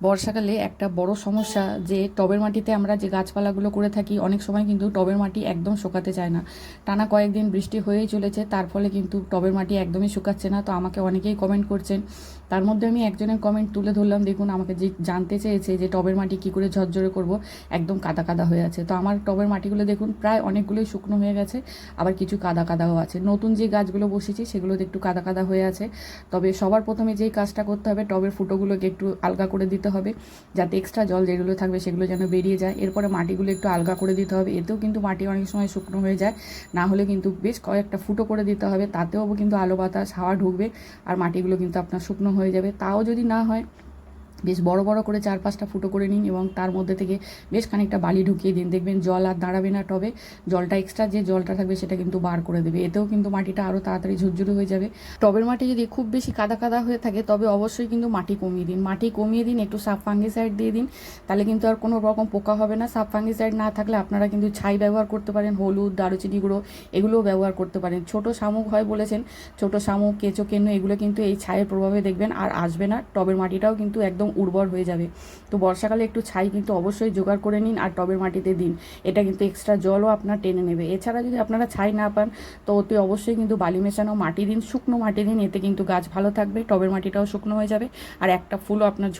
বর্ষাকালে একটা বড় সমস্যা যে টবের মাটিতে আমরা যে গাছপালাগুলো করে থাকি, অনেক সময় কিন্তু টবের মাটি একদম শুকাতে চায় না। টানা কয়েকদিন বৃষ্টি হয়েই চলেছে, তার ফলে কিন্তু টবের মাটি একদমই শুকাচ্ছে না। তো আমাকে অনেকেই কমেন্ট করছেন। তার মধ্যে আমি একজনের কমেন্ট তুলে ধরলাম, দেখুন আমাকে যে জানতে চেয়েছে যে টবের মাটি কী করে ঝরঝরে করব, একদম কাদা কাদা হয়ে আছে। তো আমার টবের মাটিগুলো দেখুন, প্রায় অনেকগুলোই শুকনো হয়ে গেছে, আবার কিছু কাদা কাদাও আছে। নতুন যে গাছগুলো বসেছি, সেগুলোতে একটু কাদা কাদা হয়ে আছে। তবে সবার প্রথমে যেই কাজটা করতে হবে, টবের ফুটোগুলোকে একটু আলগা করে দিতে হবে, যাতে এক্সট্রা জল যেগুলো থাকবে সেগুলো যেন বেরিয়ে যায়। এরপরে মাটিগুলো একটু আলগা করে দিতে হবে। এতেও কিন্তু মাটি অনেক সময় শুকনো হয়ে যায়। না হলে কিন্তু বেশ কয়েকটা ফুটো করে দিতে হবে। তাতেও কিন্তু আলো বাতাস, হাওয়া ঢুকবে আর মাটিগুলো কিন্তু আপনার শুকনো হয়ে যাবে। তাও যদি না হয় বেশ বড় বড় করে চার পাঁচটা ফুটো করে নিন এবং তার মধ্যে থেকে বেশ খানিকটা বালি ঢুকিয়ে দিন। দেখবেন জল আর দাঁড়াবে না টবে। জলটা এক্সট্রা যে জলটা থাকবে সেটা কিন্তু বার করে দেবে। এতেও কিন্তু মাটিটা আরও তাড়াতাড়ি ঝুরঝুরে হয়ে যাবে। টবের মাটি যদি খুব বেশি কাদা কাদা হয়ে থাকে, তবে অবশ্যই কিন্তু মাটি কমিয়ে দিন। মাটি কমিয়ে দিন, একটু সাব ফাঙ্গিসাইড দিয়ে দিন। তাহলে কিন্তু আর কোনো রকম পোকা হবে না। সাব ফাঙ্গিসাইড না থাকলে আপনারা কিন্তু ছাই ব্যবহার করতে পারেন। হলুদ, দারুচিনি গুঁড়ো এগুলোও ব্যবহার করতে পারেন। ছোট শামুক হয় বলেছেন, ছোট শামুক, কেঁচো, কেন্ন এগুলো কিন্তু এই ছাইয়ের প্রভাবে দেখবেন আর আসবে না। টবের মাটিটাও কিন্তু একদম উর্বর হয়ে যাবে। তো বর্ষাকালে একটু ছাই কিন্তু অবশ্যই জোগাড় করে নিন আর টবের মাটিতে দিন। এটা কিন্তু এক্সট্রা জলও আপনার টেনে নেবে। এছাড়া যদি আপনারা ছাই না পান, তো অতি অবশ্যই কিন্তু বালি মেশানো মাটি দিন, শুকনো মাটি দিন, এতে কিন্তু গাছ ভালো থাকবে, টবের মাটিটাও শুকনো হয়ে যাবে। আর একটা ফুলও আপনার